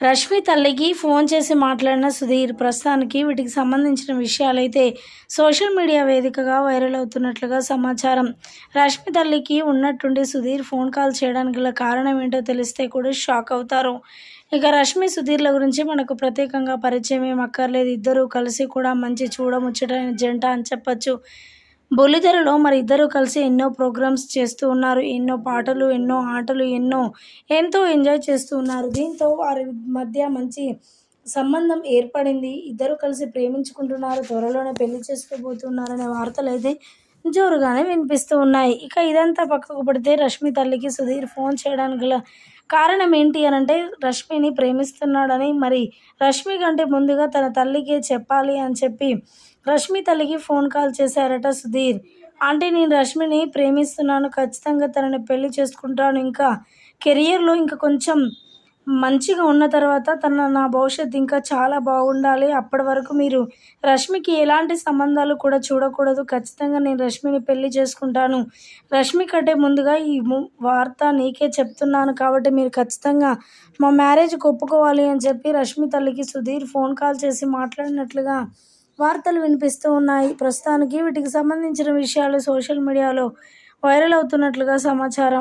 రష్మి తల్లికి ఫోన్ చేసి మాట్లాడిన సుధీర్ ప్రస్తుతానికి వీటికి సంబంధించిన విషయాలైతే సోషల్ మీడియా వేదికగా వైరల్ అవుతున్నట్లుగా సమాచారం. రష్మి తల్లికి ఉన్నట్టుండి సుధీర్ ఫోన్ కాల్ చేయడానికి గల కారణం ఏంటో తెలిస్తే కూడా షాక్ అవుతారు. ఇక రష్మి సుధీర్ల గురించి మనకు ప్రత్యేకంగా పరిచయం ఏం అక్కర్లేదు. ఇద్దరూ కలిసి కూడా మంచి చూడముచ్చటైన జంట అని చెప్పచ్చు. బుల్లితెరలో మరి ఇద్దరు కలిసి ఎన్నో ప్రోగ్రామ్స్ చేస్తూ ఉన్నారు. ఎన్నో పాటలు ఎన్నో ఆటలు ఎన్నో ఎంతో ఎంజాయ్ చేస్తూ ఉన్నారు. దీంతో వారి మధ్య మంచి సంబంధం ఏర్పడింది. ఇద్దరు కలిసి ప్రేమించుకుంటున్నారు త్వరలోనే పెళ్ళి చేసుకోబోతున్నారనే వార్తలు అయితే జోరుగానే వినిపిస్తూ ఉన్నాయి. ఇక ఇదంతా పక్కకు పడితే రష్మి తల్లికి సుధీర్ ఫోన్ చేయడానికి గల కారణం ఏంటి అని అంటే రష్మిని ప్రేమిస్తున్నాడని. మరి రష్మి కంటే ముందుగా తన తల్లికి చెప్పాలి అని చెప్పి రష్మి తల్లికి ఫోన్ కాల్ చేశారట సుధీర్. అంటే నేను రష్మిని ప్రేమిస్తున్నాను ఖచ్చితంగా తనని పెళ్ళి చేసుకుంటాను. ఇంకా కెరియర్లో ఇంకా కొంచెం మంచిగా ఉన్న తర్వాత తన నా భవిష్యత్తు ఇంకా చాలా బాగుండాలి. అప్పటి వరకు మీరు రష్మికి ఎలాంటి సంబంధాలు కూడా చూడకూడదు. ఖచ్చితంగా నేను రష్మిని పెళ్ళి చేసుకుంటాను. రష్మి కంటే ముందుగా ఈ వార్త నీకే చెప్తున్నాను కాబట్టి మీరు ఖచ్చితంగా మా మ్యారేజ్కి ఒప్పుకోవాలి అని చెప్పి రష్మి తల్లికి సుధీర్ ఫోన్ కాల్ చేసి మాట్లాడినట్లుగా వార్తలు వినిపిస్తూ ఉన్నాయి. ప్రస్తుతానికి వీటికి సంబంధించిన విషయాలు సోషల్ మీడియాలో వైరల్ అవుతున్నట్లుగా సమాచారం.